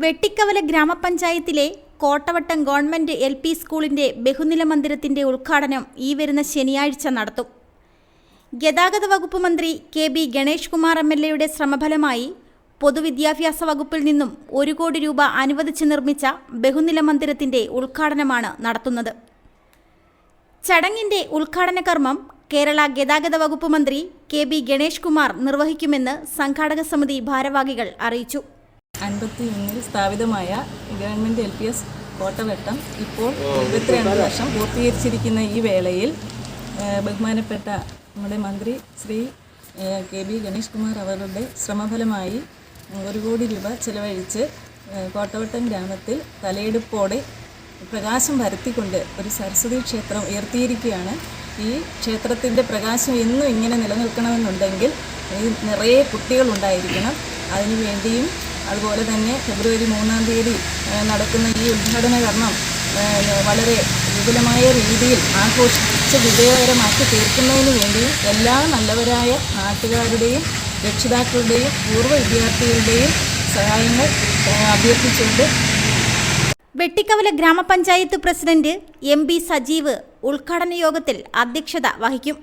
വെട്ടിക്കവല ഗ്രാമപഞ്ചായത്തിലെ Kottavattam government L P സ്കൂളിന്റെ ബഹുനില മന്ദിരത്തിന്റെ ഉദ്ഘാടനം ഈ വരുന്ന ശനിയാഴ്ച നടത്തും. ഗതാഗത വകുപ്പ് മന്ത്രി K B Ganesh Kumar M L എയുടെ ശ്രമഫലമായി പൊതുവിദ്യാഭ്യാസ വകുപ്പിൽ നിന്നും ഒരു കോടി രൂപ അനുവദിച്ച് നിർമ്മിച്ച ബഹുനില മന്ദിരത്തിന്റെ ഉദ്ഘാടനമാണ് നടത്തുന്നത്. ചടങ്ങിന്റെ ഉദ്ഘാടന കർമ്മം കേരള ഗതാഗത വകുപ്പ് മന്ത്രി കെ ബി ഗണേഷ് കുമാർ നിർവഹിക്കുമെന്ന് സംഘാടക സമിതി ഭാരവാഹികൾ അറിയിച്ചു. അൻപത്തി ഒന്നിൽ സ്ഥാപിതമായ government L P S Kottavattam ഇപ്പോൾ ഇരുപത്തിരണ്ട് വർഷം പൂർത്തീകരിച്ചിരിക്കുന്ന ഈ വേളയിൽ ബഹുമാനപ്പെട്ട നമ്മുടെ മന്ത്രി ശ്രീ കെ ബി ഗണേഷ് കുമാർ അവരുടെ ശ്രമഫലമായി ഒരു കോടി രൂപ ചെലവഴിച്ച് കോട്ടവട്ടം ഗ്രാമത്തിൽ തലയെടുപ്പോടെ പ്രകാശം പരത്തിക്കൊണ്ട് ഒരു സരസ്വതി ക്ഷേത്രം ഉയർത്തിയിരിക്കുകയാണ്. ഈ ക്ഷേത്രത്തിന്റെ പ്രകാശം എന്നും ഇങ്ങനെ നിലനിൽക്കണമെന്നുണ്ടെങ്കിൽ നിറയെ കുട്ടികളുണ്ടായിരിക്കണം അതിനു വേണ്ടിയും അതുപോലെ തന്നെ ഫെബ്രുവരി മൂന്നാം തീയതി നടക്കുന്ന ഈ ഉദ്ഘാടന കർമ്മം വളരെ വിപുലമായ രീതിയിൽ ആഘോഷിച്ച് വിജയകരമാക്കി തീർക്കുന്നതിന് വേണ്ടി എല്ലാ നല്ലവരായ നാട്ടുകാരുടെയും രക്ഷിതാക്കളുടെയും പൂർവ വിദ്യാർത്ഥികളുടെയും സഹായങ്ങൾ അഭ്യർത്ഥിച്ചുകൊണ്ട് വെട്ടിക്കവല ഗ്രാമപഞ്ചായത്ത് പ്രസിഡന്റ് എം ബി സജീവ് ഉദ്ഘാടന യോഗത്തിൽ അധ്യക്ഷത വഹിക്കും.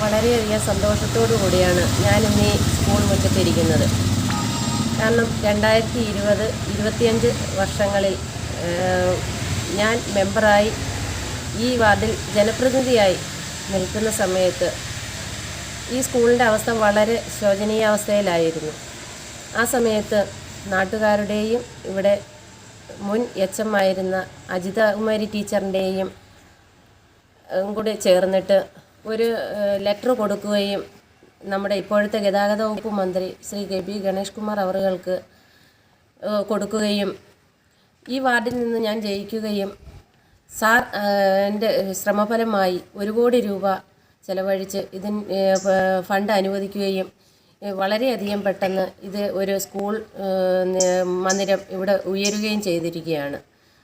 വളരെയധികം സന്തോഷത്തോടു കൂടിയാണ് ഞാൻ ഇന്ന് സ്കൂൾ മുറ്റത്തിരിക്കുന്നത് കാരണം രണ്ടായിരത്തി ഇരുപത് ഇരുപത്തിയഞ്ച് വർഷങ്ങളിൽ ഞാൻ മെമ്പറായി ഈ വാർഡിൽ ജനപ്രതിനിധിയായി നിൽക്കുന്ന സമയത്ത് ഈ സ്കൂളിന്റെ അവസ്ഥ വളരെ ശോചനീയാവസ്ഥയിലായിരുന്നു. ആ സമയത്ത് നാട്ടുകാരുടെയും ഇവിടെ മുൻ എച്ച് എം ആയിരുന്ന അജിത കുമാരി ടീച്ചറിന്റെയും കൂടെ ചേർന്നിട്ട് ഒരു ലെറ്റർ കൊടുക്കുകയും നമ്മുടെ ഇപ്പോഴത്തെ ഗതാഗത വകുപ്പ് മന്ത്രി ശ്രീ കെ പി ഗണേഷ് കുമാർ അവറുകൾക്ക് കൊടുക്കുകയും ഈ വാർഡിൽ നിന്ന് ഞാൻ ജയിക്കുകയും സാർ എന്റെ ശ്രമഫലമായി ഒരു കോടി രൂപ ചിലവഴിച്ച് ഇതിന് ഫണ്ട് അനുവദിക്കുകയും വളരെയധികം പെട്ടെന്ന് ഇത് ഒരു സ്കൂൾ മന്ദിരം ഇവിടെ ഉയരുകയും ചെയ്തിരിക്കുകയാണ്.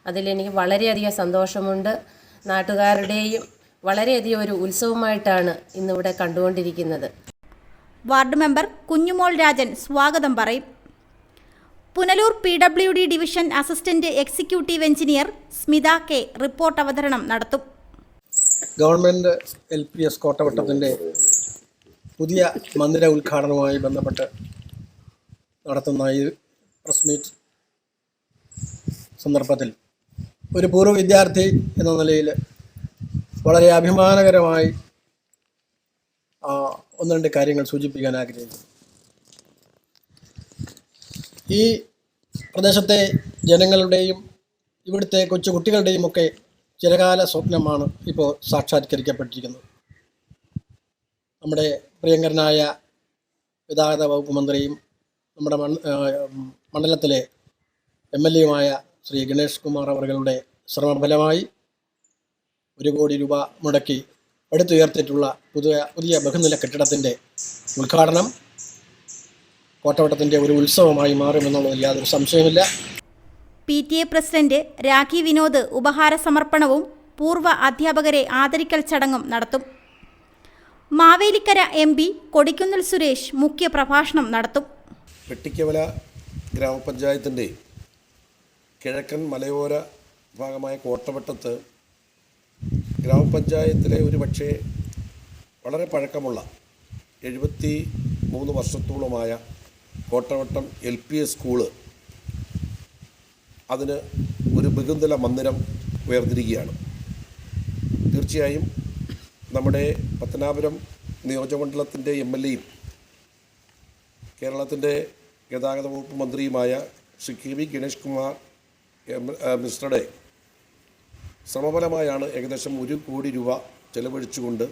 അതിലെനിക്ക് വളരെയധികം സന്തോഷമുണ്ട്. നാട്ടുകാരുടെയും വളരെയധികം ഒരു ഉത്സവമായിട്ടാണ് ഇന്നിവിടെ കണ്ടുകൊണ്ടിരിക്കുന്നത്. വാർഡ് മെമ്പർ കുഞ്ഞുമോൾ രാജൻ സ്വാഗതം പറയും. Punalur P W D division assistant executive engineer Smitha K report അവതരണം നടത്തും. ഗവൺമെന്റ് എൽ പി എസ് കോട്ടവട്ടത്തിന്റെ പുതിയ മന്ദിര ഉദ്ഘാടനവുമായി ബന്ധപ്പെട്ട് നടത്തുന്ന ഈ പ്രസ് മീറ്റ് സന്ദർഭത്തിൽ ഒരു പൂർവ വിദ്യാർത്ഥി എന്ന നിലയിൽ വളരെ അഭിമാനകരമായി ഒന്ന് രണ്ട് കാര്യങ്ങൾ സൂചിപ്പിക്കാൻ ആഗ്രഹിക്കുന്നു. ഈ പ്രദേശത്തെ ജനങ്ങളുടെയും ഇവിടുത്തെ കൊച്ചു കുട്ടികളുടെയും ഒക്കെ ചിരകാല സ്വപ്നമാണ് ഇപ്പോൾ സാക്ഷാത്കരിക്കപ്പെട്ടിരിക്കുന്നത്. നമ്മുടെ പ്രിയങ്കരനായ ഗതാഗത വകുപ്പ് മന്ത്രിയും നമ്മുടെ മണ്ഡലത്തിലെ എം എൽ എയുമായ ശ്രീ ഗണേഷ് കുമാർ അവരുടെ ശ്രമഫലമായി ഒരു കോടി രൂപ മുടക്കി എടുത്തുയർത്തിയിട്ടുള്ള പുതിയ പുതിയ ബഹുനില കെട്ടിടത്തിന്റെ ഉദ്ഘാടനം കോട്ടവട്ടത്തിന്റെ ഒരു ഉത്സവമായി മാറുമെന്നുള്ളതിൽ യാതൊരു സംശയമില്ല P T A president Rakhi Vinod ഉപഹാര സമർപ്പണവും പൂർവ അധ്യാപകരെ ആദരിക്കൽ ചടങ്ങും നടത്തും. മാവേലിക്കര എം പി കൊടിക്കുന്നിൽ സുരേഷ് മുഖ്യ പ്രഭാഷണം നടത്തും. വെട്ടിക്കവല ഗ്രാമപഞ്ചായത്തിന്റെ കിഴക്കൻ മലയോര ഭാഗമായ കോട്ടവട്ടത്ത് ഗ്രാമപഞ്ചായത്തിലെ ഒരു പക്ഷേ വളരെ പഴക്കമുള്ള എഴുപത്തി മൂന്ന് വർഷത്തോളമായ Kottavattam L P S school അതിന് ഒരു ബഹുനില മന്ദിരം ഉയർന്നിരിക്കുകയാണ്. തീർച്ചയായും നമ്മുടെ പത്തനാപുരം നിയോജകമണ്ഡലത്തിന്റെ എം എൽ എയും കേരളത്തിന്റെ ഗതാഗത വകുപ്പ് മന്ത്രിയുമായ Shri K V Ganesh Kumar M- ശ്രമഫലമായാണ് ഏകദേശം ഒരു കോടി രൂപ ചെലവഴിച്ചുകൊണ്ട്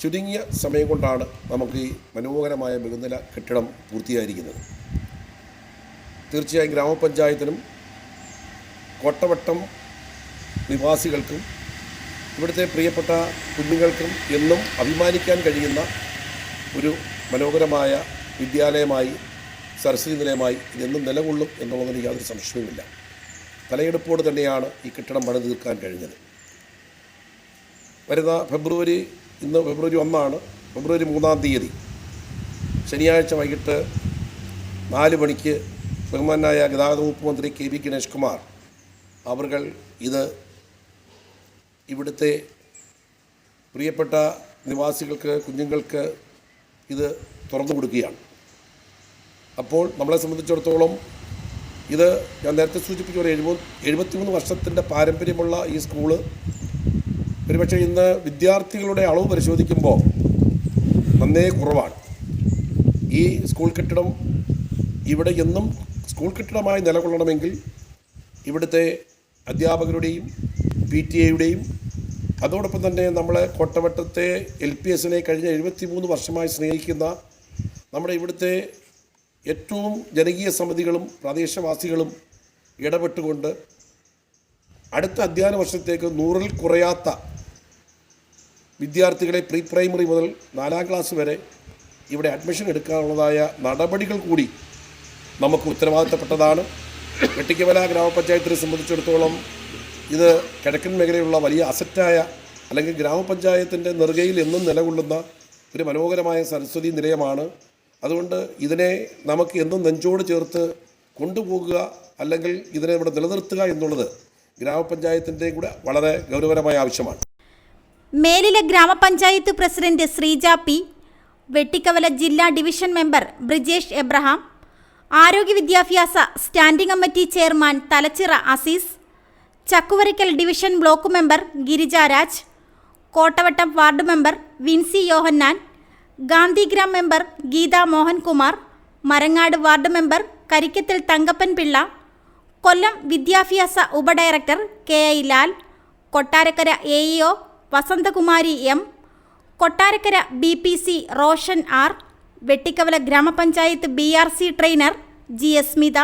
ചുരുങ്ങിയ സമയം കൊണ്ടാണ് നമുക്ക് ഈ മനോഹരമായ മികുന്നില കെട്ടിടം പൂർത്തിയായിരിക്കുന്നത്. തീർച്ചയായും ഗ്രാമപഞ്ചായത്തിനും കോട്ടവട്ടം നിവാസികൾക്കും ഇവിടുത്തെ പ്രിയപ്പെട്ട കുഞ്ഞുങ്ങൾക്കും എന്നും അഭിമാനിക്കാൻ കഴിയുന്ന ഒരു മനോഹരമായ വിദ്യാലയമായി സരസ്വതി നിലയമായി ഇതെന്നും നിലകൊള്ളും എന്നുള്ളതിന് യാതൊരു സംശയവുമില്ല. തലയെടുപ്പോട് തന്നെയാണ് ഈ കെട്ടിടം പണി തീർക്കാൻ കഴിഞ്ഞത്. വരുന്ന ഫെബ്രുവരി ഇന്ന് ഫെബ്രുവരി ഒന്നാണ്. ഫെബ്രുവരി മൂന്നാം തീയതി. ശനിയാഴ്ച വൈകിട്ട് നാല് മണിക്ക് ബഹുമാനായ ഗതാഗത വകുപ്പ് മന്ത്രി കെ വി ഗണേഷ് കുമാർ അവർ ഇത് ഇവിടുത്തെ പ്രിയപ്പെട്ട നിവാസികൾക്ക് കുഞ്ഞുങ്ങൾക്ക് ഇത് തുറന്നു കൊടുക്കുകയാണ്. അപ്പോൾ നമ്മളെ സംബന്ധിച്ചിടത്തോളം ഇത് ഞാൻ നേരത്തെ സൂചിപ്പിച്ച ഒരു എഴുപത് എഴുപത്തിമൂന്ന് വർഷത്തിന്റെ പാരമ്പര്യമുള്ള ഈ സ്കൂൾ ഒരുപക്ഷെ ഇന്ന് വിദ്യാർത്ഥികളുടെ അളവ് പരിശോധിക്കുമ്പോൾ നന്നേ കുറവാണ്. ഈ സ്കൂൾ കെട്ടിടം ഇവിടെ എന്നും സ്കൂൾ കെട്ടിടമായി നിലകൊള്ളണമെങ്കിൽ ഇവിടുത്തെ അധ്യാപകരുടെയും പി ടി എയുടെയും അതോടൊപ്പം തന്നെ നമ്മളെ കോട്ടവട്ടത്തെ എൽ പി എസിനെ കഴിഞ്ഞ എഴുപത്തി മൂന്ന് വർഷമായി സ്നേഹിക്കുന്ന നമ്മുടെ ഇവിടുത്തെ ഏറ്റവും ജനകീയ സമിതികളും പ്രദേശവാസികളും ഇടപെട്ടുകൊണ്ട് അടുത്ത അധ്യയന വർഷത്തേക്ക് നൂറിൽ കുറയാത്ത വിദ്യാർത്ഥികളെ പ്രീ പ്രൈമറി മുതൽ നാലാം ക്ലാസ് വരെ ഇവിടെ അഡ്മിഷൻ എടുക്കാനുള്ളതായ നടപടികൾ കൂടി നമുക്ക് ഉത്തരവാദിത്തപ്പെട്ടതാണ്. വെട്ടിക്കവല ഗ്രാമപഞ്ചായത്തിനെ സംബന്ധിച്ചിടത്തോളം ഇത് കിഴക്കൻ മേഖലയിലുള്ള വലിയ അസറ്റായ അല്ലെങ്കിൽ ഗ്രാമപഞ്ചായത്തിന്റെ നെറുകയിൽ എന്നും നിലകൊള്ളുന്ന ഒരു മനോഹരമായ സരസ്വതി നിലയമാണ്. അതുകൊണ്ട് ഇതിനെ നമുക്ക് എന്നും നെഞ്ചോട് ചേർത്ത് കൊണ്ടുപോകുക അല്ലെങ്കിൽ ഇതിനെ ഇവിടെ നിലനിർത്തുക എന്നുള്ളത് ഗ്രാമപഞ്ചായത്തിന്റെയും കൂടെ വളരെ ഗൗരവകരമായ ആവശ്യമാണ്. മേലിലെ ഗ്രാമപഞ്ചായത്ത് പ്രസിഡന്റ് ശ്രീജ പി വെട്ടിക്കവല ജില്ലാ ഡിവിഷൻ മെമ്പർ ബ്രിജേഷ് എബ്രഹാം ആരോഗ്യ വിദ്യാഭ്യാസ standing committee chairman Thalachira Azeez Chakkuvarakkal division block member Girija Raj Kottavattam ward member Vincy Yohannan Gandhigram member Geetha Mohankumar Marangad ward member Karikkathil Thankappan Pillai Kollam വിദ്യാഭ്യാസ ഉപഡയറക്ടർ K I Lal Kottarakkara A E O Vasanthakumari M Kottarakkara B P C Roshan R Vettikkavala grama panchayat B R C trainer G S Smitha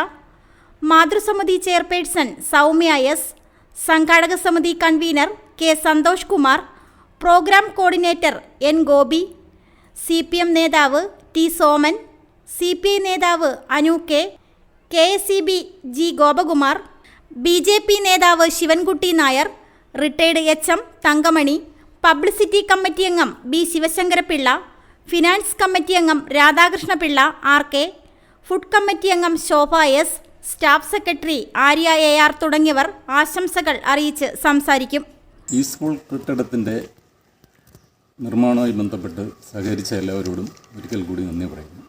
മാതൃസമിതി chairperson Soumya S സംഘാടക സമിതി convener K Santhosh Kumar programme coordinator N Gopi C P M നേതാവ് T Soman C P I നേതാവ് Anu K K S C B G Gopakumar B J P നേതാവ് Sivankutty Nair retired H M Thankamani publicity committee അംഗം B Sivasankarapillai finance committee അംഗം Radhakrishnapillai R K food committee അംഗം Shobha S staff secretary Arya A R തുടങ്ങിയവർ ആശംസകൾ അറിയിച്ച് സംസാരിക്കും. ഈ school കെട്ടിടത്തിന്റെ നിർമ്മാണവുമായി ബന്ധപ്പെട്ട് സഹകരിച്ച എല്ലാവരോടും ഒരിക്കൽ കൂടി നന്ദി പറയുന്നു.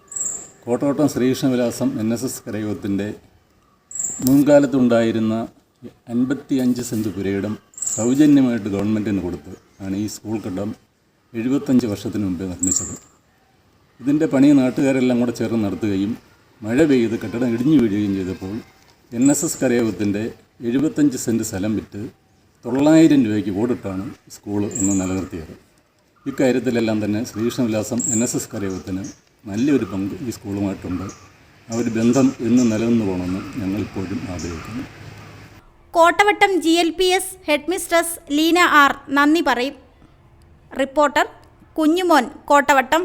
Kottottam Srikrishnavilasam N S S കരയോഗത്തിന്റെ മുൻകാലത്തുണ്ടായിരുന്ന അൻപത്തി അഞ്ച് സെന്റ് പുരയിടം സൗജന്യമായിട്ട് ഗവൺമെന്റിന് കൊടുത്ത് ആണ് ഈ സ്കൂൾ കെട്ടം എഴുപത്തഞ്ച് വർഷത്തിന് മുമ്പേ നിർമ്മിച്ചത്. ഇതിന്റെ പണി നാട്ടുകാരെല്ലാം കൂടെ ചേർന്ന് നടത്തുകയും മഴ പെയ്ത് കെട്ടിടം ഇടിഞ്ഞു വീഴുകയും ചെയ്തപ്പോൾ എൻ എസ് എസ് കരയോഗത്തിന്റെ എഴുപത്തഞ്ച് സെന്റ് സ്ഥലം വിറ്റ് തൊള്ളായിരം രൂപയ്ക്ക് ഓടിട്ടാണ് സ്കൂൾ ഒന്ന് നിലനിർത്തിയത്. ഇക്കാര്യത്തിലെല്ലാം തന്നെ ശ്രീകൃഷ്ണവിലാസം എൻ എസ് എസ് കരയോഗത്തിന് നല്ലൊരു പങ്ക് ഈ സ്കൂളുമായിട്ടുണ്ട്. ആ ഒരു ബന്ധം ഇന്ന് നിലനിന്ന് പോകണമെന്ന് ഞങ്ങൾ ഇപ്പോഴും ആഗ്രഹിക്കുന്നു. Kottavattam G L P S headmistress Leena R നന്ദി പറയും. റിപ്പോർട്ടർ കുഞ്ഞുമോൻ കോട്ടവട്ടം.